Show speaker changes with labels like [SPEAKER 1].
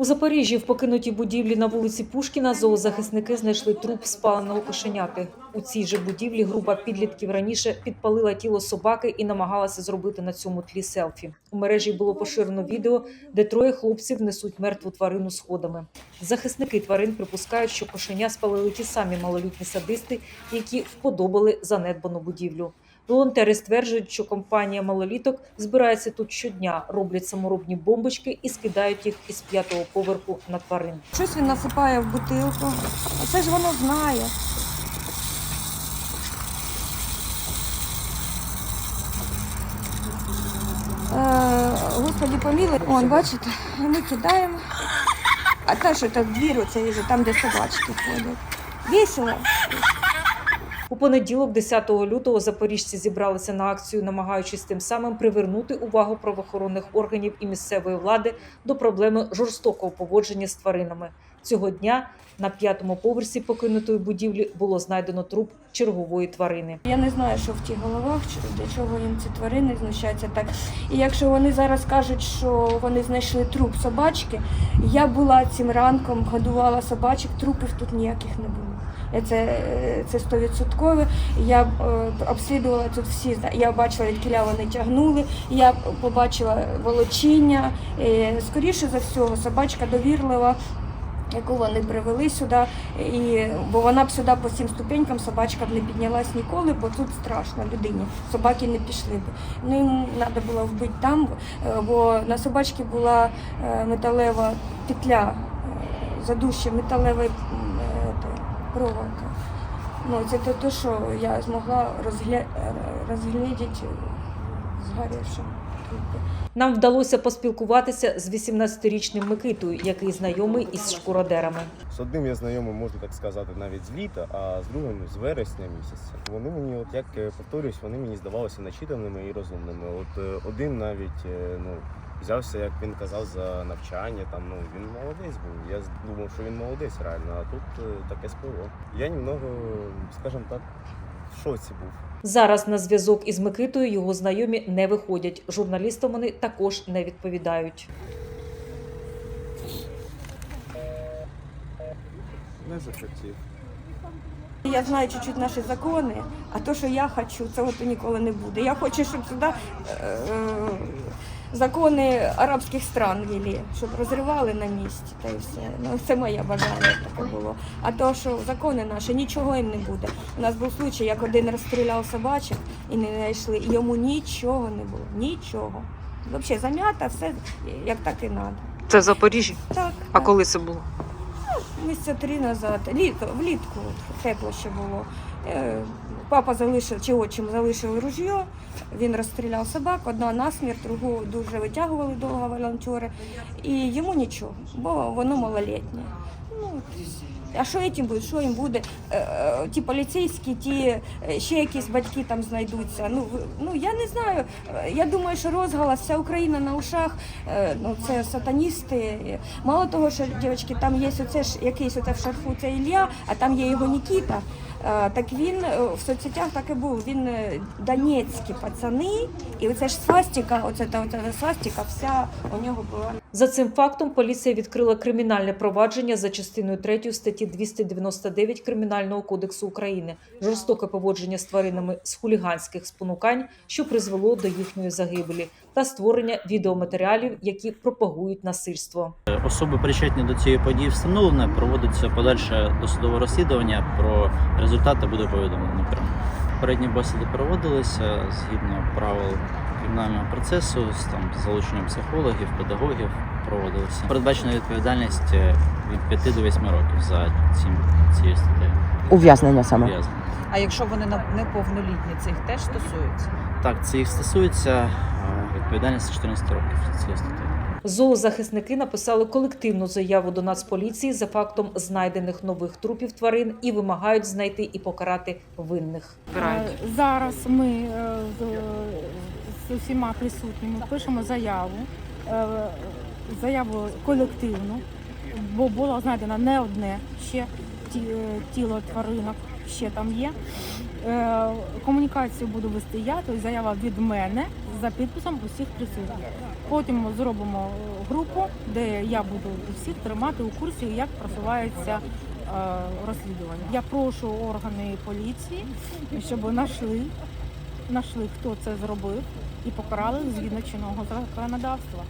[SPEAKER 1] У Запоріжжі в покинутій будівлі на вулиці Пушкіна зоозахисники знайшли труп спаленого кошеняти. У цій же будівлі група підлітків раніше підпалила тіло собаки і намагалася зробити на цьому тлі селфі. У мережі було поширено відео, де троє хлопців несуть мертву тварину сходами. Захисники тварин припускають, що кошеня спалили ті самі малолітні садисти, які вподобали занедбану будівлю. Волонтери стверджують, що компанія малоліток збирається тут щодня, роблять саморобні бомбочки і скидають їх із п'ятого поверху на тварин.
[SPEAKER 2] Щось він насипає в бутилку. А це ж воно знає. Е, Господи помилуй. Вон, бачите, ми кидаємо. А та, що так двір, оце є, там, де собачки ходять. Весело.
[SPEAKER 1] У понеділок, 10 лютого, запоріжці зібралися на акцію, намагаючись тим самим привернути увагу правоохоронних органів і місцевої влади до проблеми жорстокого поводження з тваринами. Цього дня на п'ятому поверсі покинутої будівлі було знайдено труп чергової тварини.
[SPEAKER 2] Я не знаю, що в тих головах, для чого їм ці тварини знущаються так. І якщо вони зараз кажуть, що вони знайшли труп собачки, я була цим ранком, годувала собачок, трупів тут ніяких не було. Це, е, це стовідсоткове. Я е, обслідувала тут всі. Я бачила, від кіля вони тягнули, я побачила волочіння. Е, Скоріше за всього, собачка довірлива. Яку вони привели сюди, і, бо вона б сюди по цим ступенькам собачка б не піднялась ніколи, бо тут страшно людині. Собаки не пішли б. Ну їм треба було вбити там, е, бо на собачці була е, металева петля, е, задуща металева проволока. Ну, це те, що я змогла розгля... розглядіти згорівши.
[SPEAKER 1] Нам вдалося поспілкуватися з 18-річним Микитою, який знайомий із шкуродерами.
[SPEAKER 3] З одним я знайомий, можу так сказати, навіть з літа, а з другим з вересня місяця. Вони мені, от як е, повторюсь, вони мені здавалися начитаними і розумними. От е, один навіть е, ну, взявся, як він казав, за навчання. Там ну він молодець був. Я думав, що він молодець реально, а тут таке споро. Я немного, скажімо так, в шоці був.
[SPEAKER 1] Зараз на зв'язок із Микитою його знайомі не виходять. Журналістам вони також не відповідають.
[SPEAKER 3] Не захотів.
[SPEAKER 2] Я знаю чуть-чуть наші закони, а то, що я хочу, цього то ніколи не буде. Я хочу, щоб сюди е, е, закони арабських стран ввели, щоб розривали на місці та й все. Ну, це моє бажання таке було. А то, що закони наші, нічого їм не буде. У нас був случай, як один розстріляв собачок і не знайшли, і йому нічого не було. Нічого. Взагалі зам'ята, все як так і треба.
[SPEAKER 1] Це в Запоріжжі.
[SPEAKER 2] Так,
[SPEAKER 1] А
[SPEAKER 2] так.
[SPEAKER 1] коли це було?
[SPEAKER 2] Місяця три назад, літо, влітку тепло ще було. Е, Папа залишив, чи отчим залишив ружьо, він розстріляв собак, одна насмерть, другу дуже витягували довго волонтери. І йому нічого, бо воно малолітнє. Ну, а що їм буде? Що їм буде? Е, е, Ті поліцейські, ті е, ще якісь батьки там знайдуться. Ну, ну я не знаю. Я думаю, що розголос, вся Україна на ушах. Ну, це сатаністи. Мало того, що дівчатки, там є оце ж якийсь оце в шарфу, це Ілля, а там є його Нікіта. Е, Так він е, в соцсетях так і був. Він е, донецькі пацани, і оце ж свастика, оце та оця свастика, вся у нього була.
[SPEAKER 1] За цим фактом поліція відкрила кримінальне провадження за частиною 3 статті 299 Кримінального кодексу України жорстоке поводження з тваринами з хуліганських спонукань, що призвело до їхньої загибелі, та створення відеоматеріалів, які пропагують насильство.
[SPEAKER 4] Особи причетні до цієї події встановлено, проводиться подальше досудове розслідування. Про результати буде повідомлено. Передні бесіди проводилися згідно правил кримінального процесу з там залученням психологів, педагогів проводилися. Передбачена відповідальність е, від 5 до 8 років за цим цією статтею.
[SPEAKER 5] Ув'язнення саме.
[SPEAKER 4] Ув'язнення.
[SPEAKER 6] А якщо вони на- неповнолітні, цих теж стосується?
[SPEAKER 4] Так, це їх стосується е, відповідальність 14 років за цією статтею.
[SPEAKER 1] Зоозахисники написали колективну заяву до Нацполіції за фактом знайдених нових трупів тварин і вимагають знайти і покарати винних.
[SPEAKER 7] Е, Зараз ми усіма присутніми пишемо заяву, е, заяву колективну, бо було знайдено не одне ще е, тіло тваринок, ще там є. Е, Комунікацію буду вести я, тобто заява від мене за підписом усіх присутніх. Потім ми зробимо групу, де я буду всіх тримати у курсі, як просувається розслідування. Я прошу органи поліції, щоб знайшли, знайшли, хто це зробив, і покарали згідно чинного законодавства.